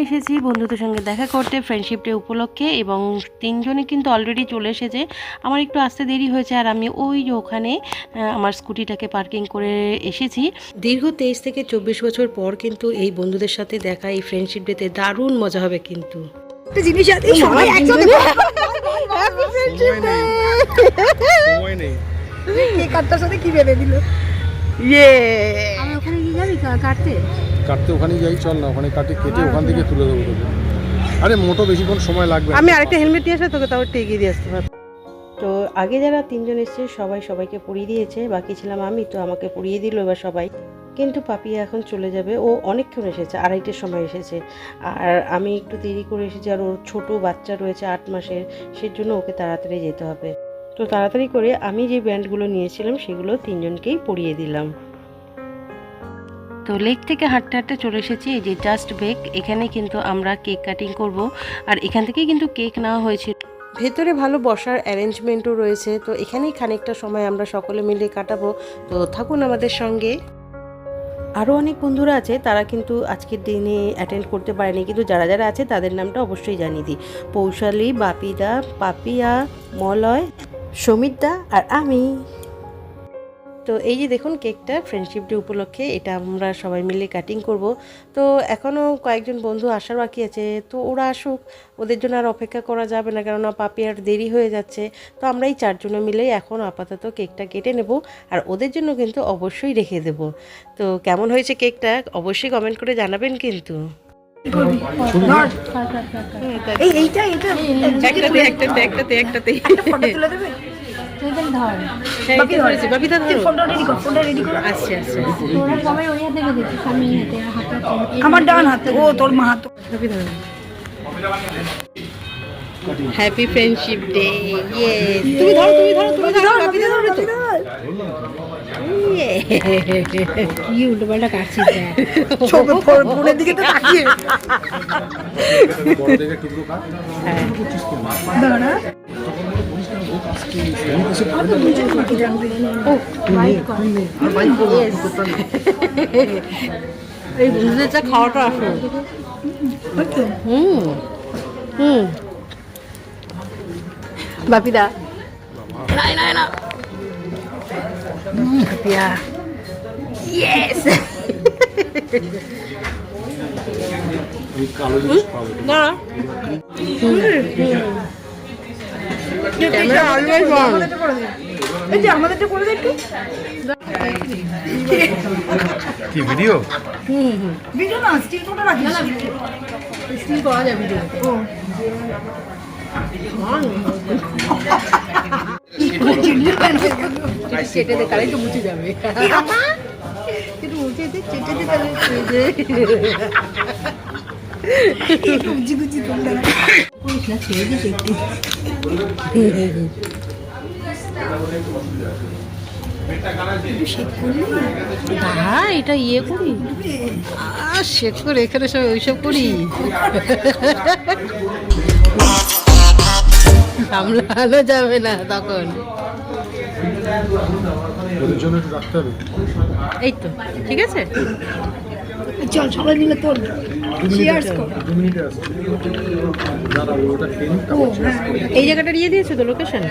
এসেছি বন্ধুদের সঙ্গে দেখা করতে ফ্রেন্ডশিপ ডে উপলক্ষে এবং তিনজনে কিন্তু অলরেডি চলে এসেছে আমার একটু আসতে দেরি হয়েছে আর আমি ওই যে ওখানে আমার স্কুটিটাকে পার্কিং করে এসেছি দীর্ঘ তেইশ থেকে চব্বিশ বছর পর কিন্তু এই বন্ধুদের সাথে দেখা এই ফ্রেন্ডশিপ ডেতে দারুণ মজা হবে কিন্তু একটা জিনিস আছে সবাই একসাথে হ্যাপি ফ্রেন্ডশিপ ডে সময় নেই কে কাটটার সাথে কি ভেবে দিল ইয়ে আমি ওখানে নিয়ে যাবি কাটতে কাটতে ওখানে যাই চল না ওখানে কাটে কেটে ওখান থেকে তুলে দেবো তোকে। আরে মোটো বেশিক্ষণ সময় লাগবে। আমি আরেকটা হেলমেট নিয়ে আসলে তোকে তাও একটু এগিয়ে দিয়ে আসতে পারব। তো আগে যারা তিনজন এসেছে সবাই সবাইকে পড়িয়ে দিয়েছে বাকি ছিলাম আমি তো আমাকে পড়িয়ে দিল এবার সবাই। কিন্তু পাপিয়া এখন চলে যাবে ও অনেকক্ষণ এসেছে আড়াইটের সময় এসেছে। আর আমি একটু দেরি করে এসেছি আর ওর ছোটো বাচ্চা রয়েছে আট মাসের সেই জন্য ওকে তাড়াতাড়ি যেতে হবে। তো তাড়াতাড়ি করে আমি যে ব্যান্ডগুলো নিয়েছিলাম সেগুলো তিনজনকেই পরিয়ে দিলাম। তো লেক থেকে হাঁটতে হাঁটতে চলে এসেছি, এই যে জাস্ট বেক এখানে কিন্তু আমরা কেক কাটিং করব। আর এখান থেকেই কিন্তু কেক নেওয়া হয়েছিল। ভেতরে ভালো বসার অ্যারেঞ্জমেন্টও রয়েছে, তো এখানেই খানিকটা সময় আমরা সকলে মিলে কাটাবো। তো থাকুন আমাদের সঙ্গে। আরও অনেক বন্ধুরা আছে, তারা কিন্তু আজকের দিনে অ্যাটেন্ড করতে পারেনি, কিন্তু যারা যারা আছে তাদের নামটা অবশ্যই জানিয়ে দিই। পৌশালী, বাপিদা, পাপিয়া, মলয়, সমিতদা আর আমি। তো এই যে দেখুন কেকটা ফ্রেন্ডশিপ ডে উপলক্ষে এটা আমরা সবাই মিলে কাটিং করব। তো এখনও কয়েকজন বন্ধু আসার বাকি আছে তো ওরা আসুক ওদের জন্য আর অপেক্ষা করা যাবে না কেননা পাপি আর দেরি হয়ে যাচ্ছে। তো আমরা এই চারজনে মিলে এখন আপাতত কেকটা কেটে নেব আর ওদের জন্য কিন্তু অবশ্যই রেখে দেব। তো কেমন হয়েছে কেকটা অবশ্যই কমেন্ট করে জানাবেন কিন্তু। এইটা এইটা। একটাতে একটাতে একটাতে একটাতে একটা ফটো তুলে দেবে? আমার ডান হাতে ও তোর মা হাত। হ্যাপি ফ্রেন্ডশিপ ডে ইয়ে তুমি ধরো তুমি ধরো তুমি ধরো বাপি ধরো তো কি উল্টো পাল্টা কাটছিস দেখ। ফোনের দিকে তো তাকিয়ে। বড় দেখে টুকরো কাট। দাঁড়া এই বুঝতে চা খাওয়াটা আসো হুম হুম বাপিদা নাই নাই না বাপিয়া ইয়েস কালো জিনিস পাবো না ক্যামেরা অলওয়েজ অন এই যে আমাদেরটা করে দে একটু। কি ভিডিও ভিডিও না স্টিল ফটো রাখিস। স্টিল করা যাবে। ও চেটে দে কালে একটু মুছে যাবে। একটু মুছে দে চেটে দে। তাহলে গুজি গুজি তোমরা করিস না ছেড়ে দিস একটু। হ্যাঁ এটা ইয়ে করি আর শেখ করে এখানে সব ওইসব করি সামলানো যাবে না তখন এই তো, ঠিক আছে? চল সবাই মিলে তোর চিয়ার্স কর। ও হ্যাঁ এই জায়গাটা নিয়ে দিয়েছ তো লোকেশন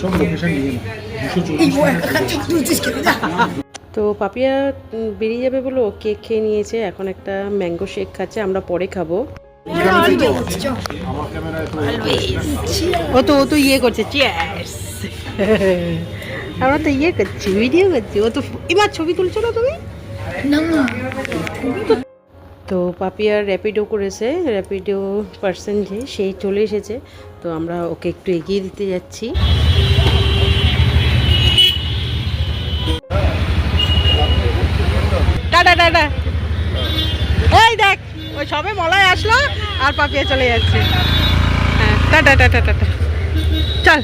সব লোকেশন নিয়ে তো পাপিয়া বেরিয়ে যাবে বলো কেক খেয়ে নিয়েছে এখন একটা ম্যাঙ্গো শেক খাচ্ছে আমরা পরে খাব। আমার ক্যামেরায় তো ও তো ও তো ইয়ে করছে চিয়ার্স আমরা তো ইয়ে করছি ভিডিও করছি ও তো এবার ছবি তুলছো না তুমি? তো পাপিয়া র্যাপিডো করেছে র্যাপিডো পার্সন যে সেই চলে এসেছে। তো আমরা ওকে একটু এগিয়ে দিতে যাচ্ছি। টাটা টাটা এই দেখ ওই সবে মলায় আসলো আর পাপিয়া চলে যাচ্ছে। হ্যাঁ টাটা টাটা টাটা চল।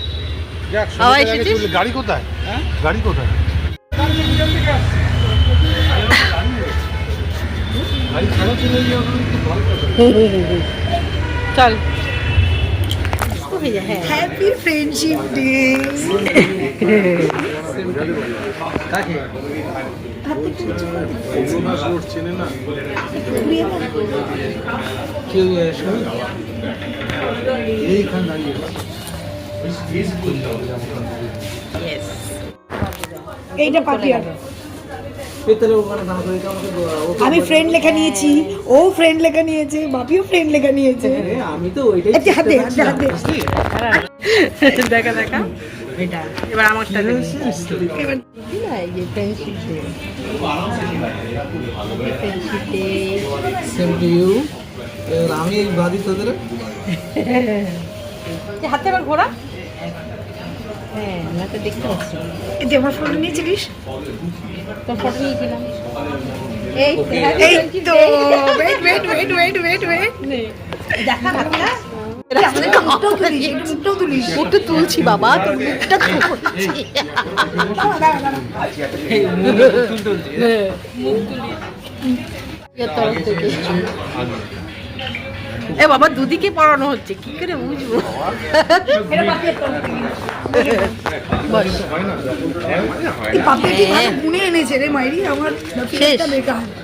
গাড়ি কোথায়? গাড়ি কোথায়? চলে। হ্যাঁ happy friendship day Agradas road চেনে না দাঁড়িয়ে এইটা পাপিয়ার আমি ফ্রেন্ড লেখা নিয়েছি ও ফ্রেন্ড লেখা নিয়েছে বাপিও ফ্রেন্ড লেখা নিয়েছে। আমি তো ওইটাই হাতে হাতে হাতে দেখা দেখা। এটা। এবার আমারটা দেখি। সেম টু ইউ আমি বাদি তোদের হাতে এবার ঘোরা? হ্যাঁ আমরা তো দেখতে পাচ্ছি। এই আমার ফটো নিয়েছিলিস? তোর ফটো নিয়েছিলাম। এই এই তো wait wait wait wait wait wait দেখা দেখা। মুখটা তুলছি বাবা তোর মুখটা তুলছি তরফ থেকে এ বাবা দুদিকে পড়ানো হচ্ছে কি করে বুঝব?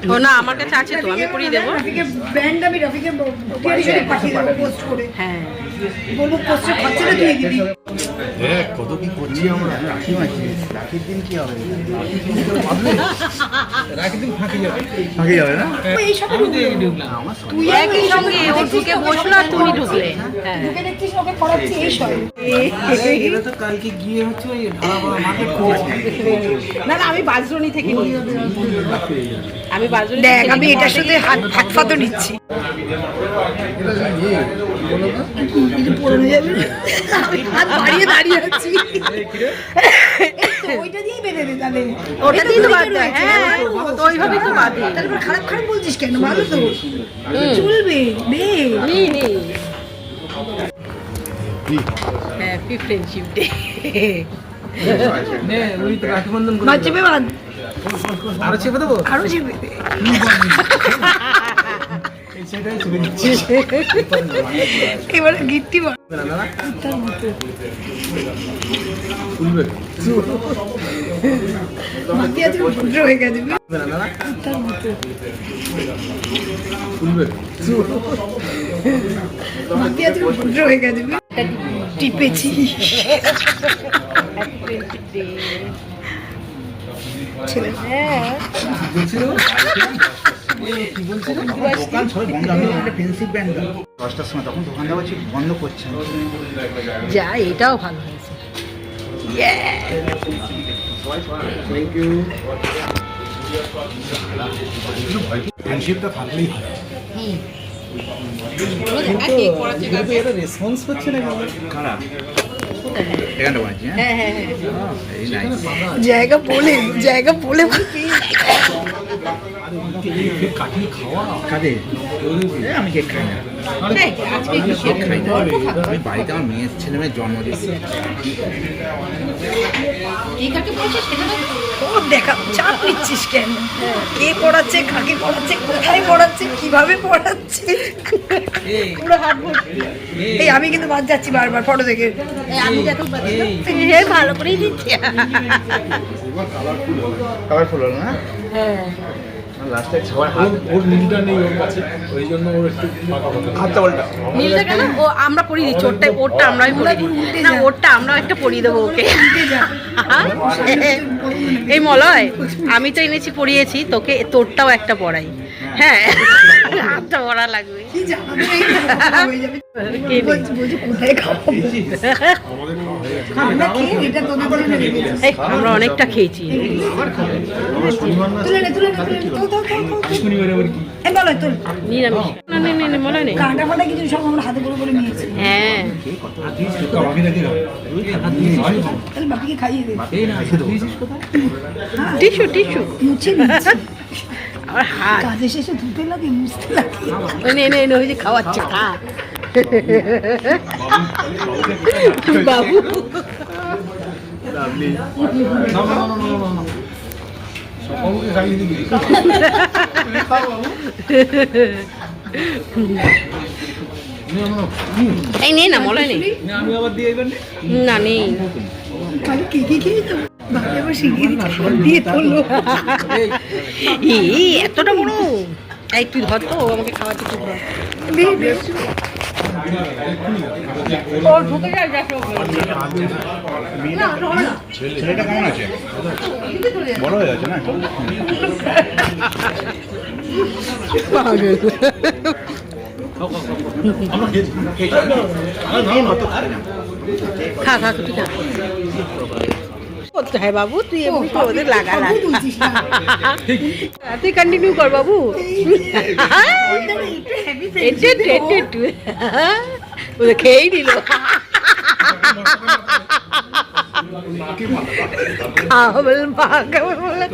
ও না আমার কাছে আছে তো আমি করিয়ে দেবো। হ্যাঁ। বলব খরচাটা তুই দিবি। দেখ কত কি করছি আমরা? রাখি মাছি রাখির দিন কি হবে রাখির দিন ফাঁকি যাবে ফাঁকি যাবে না এই সব তুই একই সঙ্গে ও ঢুকে বসল আর তুমি ঢুকলে। হ্যাঁ। ঢুকে দেখছিস ওকে করাচ্ছি এই সব তো কালকে গিয়ে হচ্ছে ওই ঢালা মার্কেট না না আমি বাজরনি থেকে আমি বাজরনি দেখ আমি। এটার সাথে হাত হাত ফাতো নিচ্ছি। হাত বাড়িয়ে দাঁড়িয়ে আছি। ওইটা দিয়েই বেঁধে দে তাহলে। ওটা দিয়ে তো বাদ দেয় হ্যাঁ তো ওইভাবেই তো বাঁধে তারপর খারাপ খারাপ বলছিস কেন? ভালো তো। চলবে নে। নি নি। হ্যাপি ফ্রেন্ডশিপ ডে নে তো করে বাচ্চা আরও চেপে দেবো? আরও চেপে এবারে গিট্টি হয়ে গেছে। হয়ে গেছে। টিপেছি। ছেলে দোকান সবাই বন্ধ আমি একটা ফেন্সিং ব্যান্ড দশটার সময় তখন দোকান দেওয়া ছিল বন্ধ করছে যা এটাও ভালো হয়েছে। ফ্রেন্ডশিপটা থাকলেই হয়। রেসপন্স করছে না কেন? খারাপ এখানটা বানাচ্ছি হ্যাঁ হ্যাঁ হ্যাঁ। হ্যাঁ এই নাইস জায়গা বলে জায়গা বলে কাদের আমি কেক খাই না। এই, আজকে কি কেক খাই না। আমি বাড়িতে আমার মেয়ের ছেলে মেয়ের জন্মদিন। ও দেখা চাপ নিচ্ছিস কেন? কে পড়াচ্ছে কাকে পড়াচ্ছে কোথায় পড়াচ্ছে কীভাবে পড়াচ্ছে? পুরো হাত এই আমি কিন্তু বাদ যাচ্ছি বারবার ফটো দেখে। আমি ভালো করেই দিচ্ছি। কালারফুল হলো না? হ্যাঁ। লাস্টে সবার হাত ওর নীলটা নেই ওর কাছে ওই জন্য ওর একটু ফাঁকা ফাঁকা। হাতটা উল্টা নীলটা কেন? ও আমরা পরিয়ে দিচ্ছি ওরটা ওরটা আমরাই পরিয়ে দিই না ওরটা আমরাও একটা পরিয়ে দেবো ওকে। এই মলয় আমি তো এনেছি পড়িয়েছি তোকে তোরটাও একটা পড়াই হ্যাঁ। হাতটা লাগবে। কি হয়ে আমরা অনেকটা খেয়েছি। নিয়েছি। হ্যাঁ। তাহলে বাপিকে আর হাত। কাজে শেষে ধুতে লাগে মুছতে লাগে। ওই নে নে নে, ওই যে খাওয়াচ্ছে খা বাবু। সকলকে খাইয়ে দিবি এই নে। না নেই আমি আবার দিয়ে না। নেই আমি কি কি? এই এতটা বড়? এই তুই ধর তো আমাকে খাওয়াতে খুব ভালো। দে, দে। ছেলেটা কেমন আছে? বড় হয়ে গেছে না? খা খা তুই খা। করতে হয় বাবু তুই এমনি তো ওদের লাগা লাগা তুই কন্টিনিউ কর বাবু ওদের খেয়েই নিল খাওয়া বলে মা খাবে বলে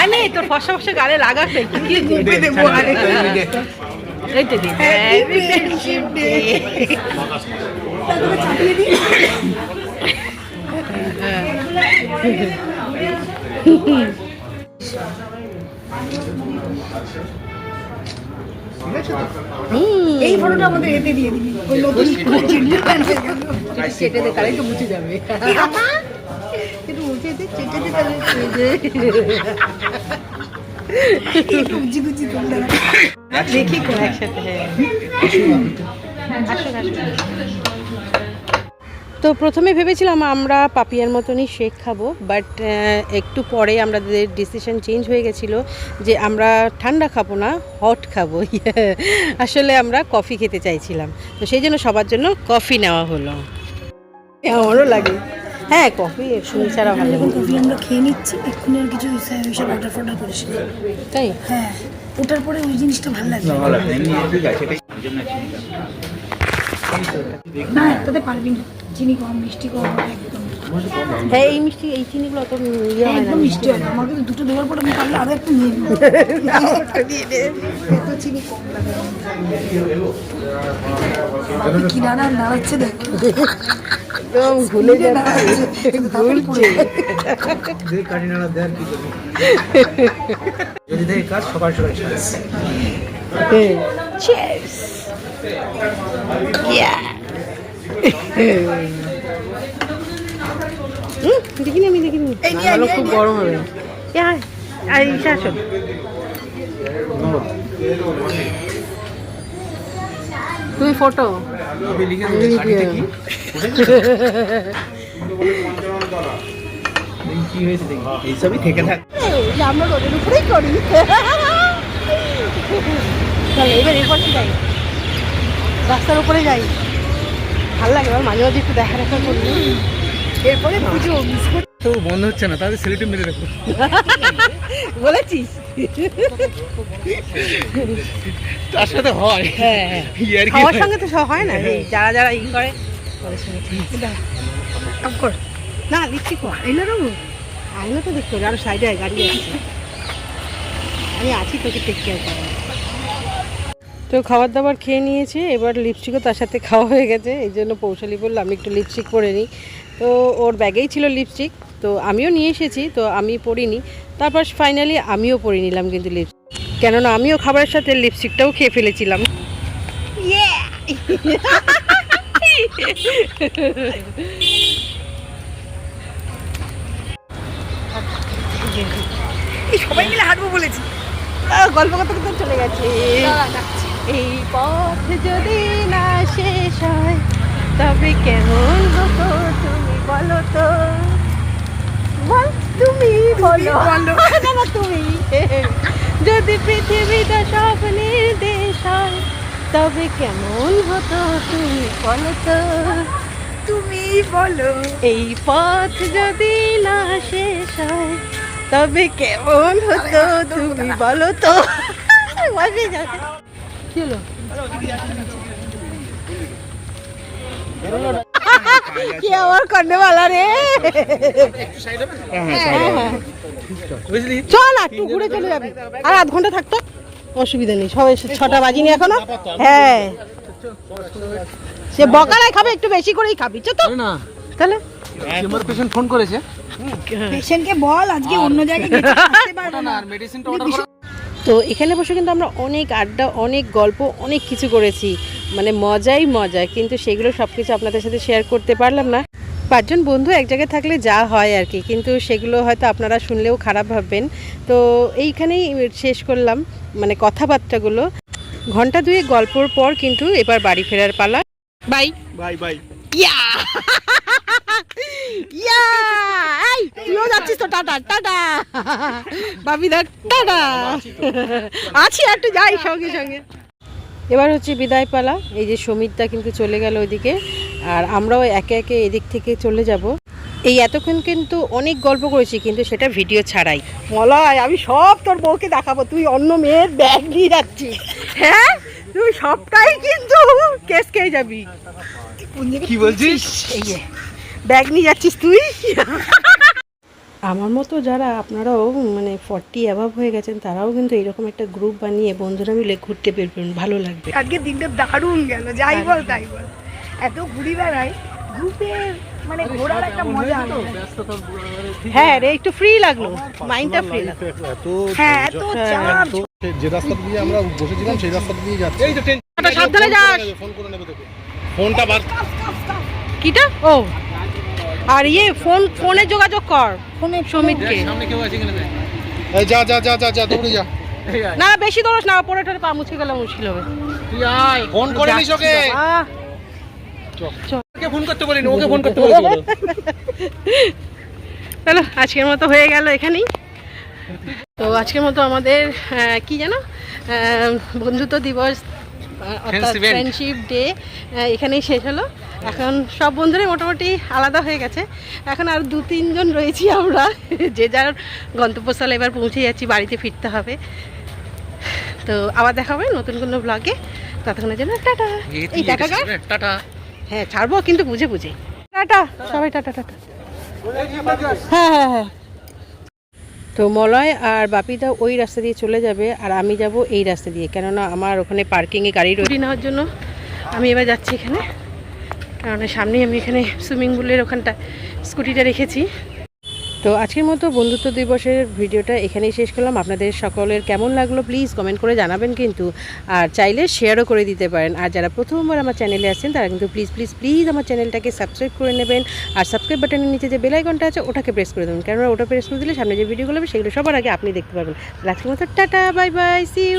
আরে তোর ফসা ফসা গালে লাগাচ্ছে কি মুখে দেবো? আরে। এই তো দিদি Happy friendship day. চাপিয়ে দিই এই ফটোটা আমাদের এতে দিয়ে দিবি। ওই নতুন চেটে দে তাহলে মুছে যাবে। একটু মুছে দে চেটে দে তাহলে একটু উঁচি তোমরা দেখি কোন একসাথে হ্যাঁ আসুন আসুন তো প্রথমে ভেবেছিলাম আমরা পাপিয়ার মতনই শেক খাব বাট একটু পরে আমাদের ডিসিশন চেঞ্জ হয়ে গেছিল যে আমরা ঠান্ডা খাব না হট খাব। আসলে আমরা কফি খেতে চাইছিলাম। তো সেই জন্য সবার জন্য কফি নেওয়া হলো। আমারও লাগে। হ্যাঁ কফি শুনি ছাড়া ভালো লাগে। কফি আমরা খেয়ে নিচ্ছি এক্ষুনি আর কিছু হিসাব অর্ডার ফর্ডার করিস তাই? হ্যাঁ ওটার পরে ওই জিনিসটা ভালো লাগবে। ভালো লাগছে ঠিক আছে না তাতে পারবি না। চিনি কম মিষ্টি কম একদম। হ্যাঁ এই মিষ্টি এই চিনিগুলো অত ইয়ে হয় একদম মিষ্টি হয় না। আমাকে দুটো দেওয়ার পরে আমি পারলে আরও একটু নিয়ে নেব। চিনি কম লাগে। কি নাড়া নাড়াচ্ছে দেখ। একদম ভুলে যাচ্ছে। ভুলছে দেখি কাটিনাড়া দেয় আর কি করবি যদি দেখি কাজ সকাল সকাল! হুম, দেখিনি আমি দেখিনি। ভালো খুব গরম হবে। আয় আসো তুমি ফটো রাস্তার উপরে যাই। ভালো লাগে এবার মাঝে মাঝে একটু দেখা দেখা করব এরপরে পুজো তো বন্ধ হচ্ছে না তাহলে সেলিটি মেরে রাখো বলেছিস? তার সাথে হয়। হ্যাঁ হ্যাঁ। ইয়ার সঙ্গে তো সব হয় না। এই যারা যারা ই করে তাদের না লিখছি কো আইনা দেবো আইনা তো দেখতে হবে। আরও সাইডে গাড়ি আছে। আমি আছি তোকে টেক কেয়ার করব তো খাবার দাবার খেয়ে নিয়েছি। এবার লিপস্টিকও তার সাথে খাওয়া হয়ে গেছে। এই জন্য পৌশালি বলল আমি একটু লিপস্টিক পরে নিই। তো ওর ব্যাগেই ছিল লিপস্টিক তো আমিও নিয়ে এসেছি তো আমি পরিনি। তারপর ফাইনালি আমিও পরে নিলাম কিন্তু লিপস্টিক কেননা আমিও খাবারের সাথে লিপস্টিকটাও খেয়ে ফেলেছিলাম। সবাই মিলে হাঁটবো বলেছি। গল্প করতে করতে চলে গেছে। এই পথ যদি না শেষ হয় তবে কেমন হতো তুমি বলো তো। বল তুমি বলো। বলো। না, তুমি। যদি পৃথিবীটা স্বপ্নের দেশ হয় তবে কেমন হতো তুমি বলো তো। তুমি বলো। এই পথ যদি না শেষ হয় তবে কেমন হতো তুমি বলো তো। যাবে কি হলো কি আমার কর্নেওয়ালা রে বুঝলি চল আর একটু ঘুরে চলে যাবি। আর আধ ঘণ্টা থাকতো অসুবিধা নেই সবাই ছটা বাজিনি এখনও। হ্যাঁ। সে বকারাই খাবে একটু বেশি করেই খাবি চ তো। না। তাহলে? চেম্বার পেশেন্ট ফোন করেছে। পেশেন্টকে বল আজকে অন্য জায়গায় আসতে পারবে না আর মেডিসিনটা অর্ডার করা। তো এখানে বসে কিন্তু আমরা অনেক আড্ডা অনেক গল্প অনেক কিছু করেছি। মানে মজাই মজা কিন্তু সেগুলো সব কিছু আপনাদের সাথে শেয়ার করতে পারলাম না। পাঁচজন বন্ধু এক জায়গায় থাকলে যা হয় আর কি কিন্তু সেগুলো হয়তো আপনারা শুনলেও খারাপ ভাববেন। তো এইখানেই শেষ করলাম মানে কথাবার্তাগুলো। ঘণ্টা দুয়ে গল্পর পর কিন্তু এবার বাড়ি ফেরার পালা। Bye. Bye bye. Yeah! Yeah! এই তুইও যাচ্ছিস তো টাটা টাটা। টাটা। আছি একটু যাই সঙ্গে সঙ্গে। এবার হচ্ছে বিদায় পালা এই যে সমিতদা কিন্তু চলে গেল ওইদিকে। আর আমরাও একে একে এদিক থেকে চলে যাব। এই এতক্ষণ কিন্তু অনেক গল্প করেছি কিন্তু সেটা ভিডিও ছাড়াই। মলয় আমি সব তোর বউকে দেখাবো। তুই অন্য মেয়ের ব্যাগ নিয়ে যাচ্ছিস। হ্যাঁ? তুই সবটাই কিন্তু কেস খেয়ে যাবি। কি বলছিস? এই ব্যাগ নিয়ে যাচ্ছিস তুই? আমার মতো যারা আপনারাও মানে ফর্টি অ্যাভাব হয়ে গেছেন তারাও কিন্তু এরকম একটা গ্রুপ বানিয়ে বন্ধুরা মিলে ঘুরতে বেরবেন ভালো লাগবে। আজকে দিনটা দারুণ গেল যাই বল তাই বল। এত ঘুরি বেড়াই গ্রুপে মানে ঘোরার একটা মজা। হ্যাঁ রে একটু ফ্রি লাগল মাইন্ডটা ফ্রি লাগল। হ্যাঁ এত চাপ যে রাস্তা দিয়ে আমরা বসেছিলাম সেই রাস্তা দিয়ে যাচ্ছি। এই তো ট্রেন সাবধানে যাস। ফোন করে নেবে তোকে। ফোনটা বার কিটা? ও। আর ইয়ে ফোন ফোনে যোগাযোগ কর ফোনে সমিতকে সামনে কেউ আছে কিনা দেখ। এই যা যা যা যা যা দৌড়ে যা। না বেশি দৌড়স না পরে টরে পা মুছে গেলে মুশকিল হবে। তুই আয়। ফোন করে নিস ওকে। আহ, ওকে ফোন করতে বলিনি ওকে ফোন করতে বলেছি বলো। চলো আজকের মতো হয়ে গেল এখানেই। তো আজকের মতো আমাদের কি জানো বন্ধুত্ব দিবস অর্থাৎ ফ্রেন্ডশিপ ডে এখানেই শেষ হলো। এখন সব বন্ধুরাই মোটামুটি আলাদা হয়ে গেছে। এখন আর দু তিনজন রয়েছি আমরা। যে যার গন্তব্যস্থলে এবার পৌঁছে যাচ্ছি বাড়িতে ফিরতে হবে। তো আবার দেখা হবে নতুন কোনো ব্লগে ততক্ষণের জন্য টাটা। এই টাটা টাটা। হ্যাঁ ছাড়বো কিন্তু বুঝে বুঝে। টাটা সবাই টাটা টাটা। হ্যাঁ হ্যাঁ হ্যাঁ। তো মলয় আর বাপিদা ওই রাস্তা দিয়ে চলে যাবে আর আমি যাব এই রাস্তা দিয়ে। কেননা আমার ওখানে পার্কিংয়ে গাড়ি রোডি নেওয়ার জন্য আমি এবার যাচ্ছি এখানে। কারণ সামনেই আমি এখানে সুইমিং পুলের ওখানটা স্কুটিটা রেখেছি। তো আজকের মতো বন্ধুত্ব দিবসের ভিডিওটা এখানেই শেষ করলাম। আপনাদের সকলের কেমন লাগল প্লিজ কমেন্ট করে জানাবেন কিন্তু। আর চাইলে শেয়ারও করে দিতে পারেন। আর যারা প্রথমবার আমার চ্যানেলে আসছেন, তারা কিন্তু প্লিজ প্লিজ প্লিজ আমার চ্যানেলটাকে সাবস্ক্রাইব করে নেবেন। আর সাবস্ক্রাইব বাটনের নিচে যে বেলাইকনটা আছে, ওটাকে প্রেস করে দেবেন। কেননা ওটা প্রেস করে দিলে সামনে যে ভিডিওগুলো হবে, সেগুলো সবার আগে আপনি দেখতে পাবেন। আজকের মতো টাটা বাই বাই সি